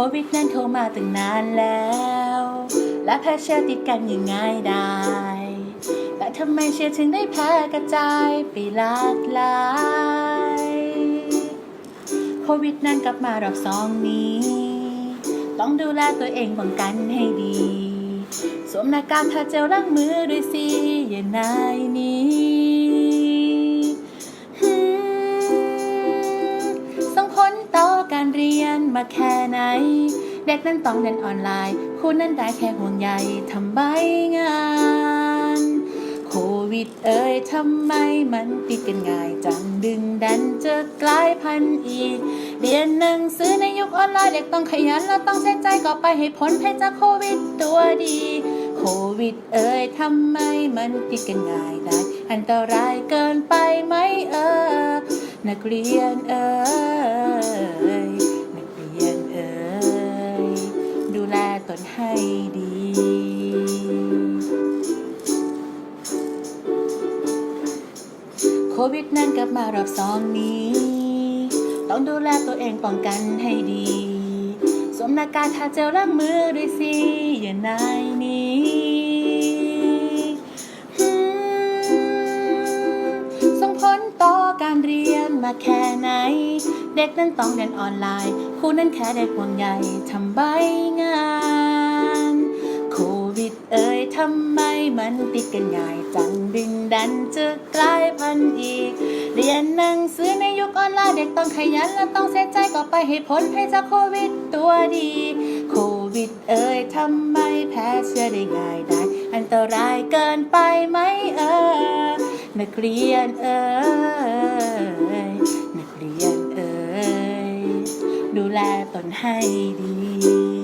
ควิดนั้นเข้ามาตั้งนานแล้ว และแพร่เชื้อติดกันอย่างง่ายดายแต่ทำไมเชื้อถึงได้แพร่กระจายไปหลากหลายโควิดนั้นกลับมารอบสองนี้ ต้องดูแลตัวเองป้องกันให้ดี สวมหน้ากากทาเจลล้างมือด้วยสิอย่านายนี้ มาแค่ไหน เด็กนั้นต้องเรียนออนไลน์ คุณนั้นได้แค่ห่วงใยทำใบงาน โควิดเอ่ยทำไมมันติดกันง่ายจังดึงดันจอกลายพันธุ์อีก เรียนหนังสือในยุคออนไลน์เด็กต้องขยันแล้วต้องใช้ใจก็ไปให้พ้นภัยจากโควิดตัวดีโควิดเอ่ยทำไมมันติดกันง่ายได้ อันตรายเกินไปไหมเออ นักเรียนเอ่ย ให้ดี โควิดนั้นกลับมารอบสองนี้ ต้องดูแลตัวเองป้องกันให้ดีสวมหน้ากากทาเจลล้างมือด้วยสิอย่านายนี้ส่งผลต่อการเรียนมาแค่ไหน เด็กนั้นต้องเรียนออนไลน์ครูนั้นแค่ได้ห่วงใยทำใบงานโควิดเอ่ยำไมมันติดกันง่ายจังดึงดันจะกลายพันธุ์อีก เรียนหนังสือในยุคออนไลน์เด็กต้องขยันและต้องเสียใจก็ไปให้พ้นภัยจากโควิดตัวดี โควิดเอ่ยทำไมแพ้เชื้อได้ง่ายได้อันตรายเกินไปไหมเออนักเรียนเอ่ยนักเรียนเอ่ยดูแลตนให้ดี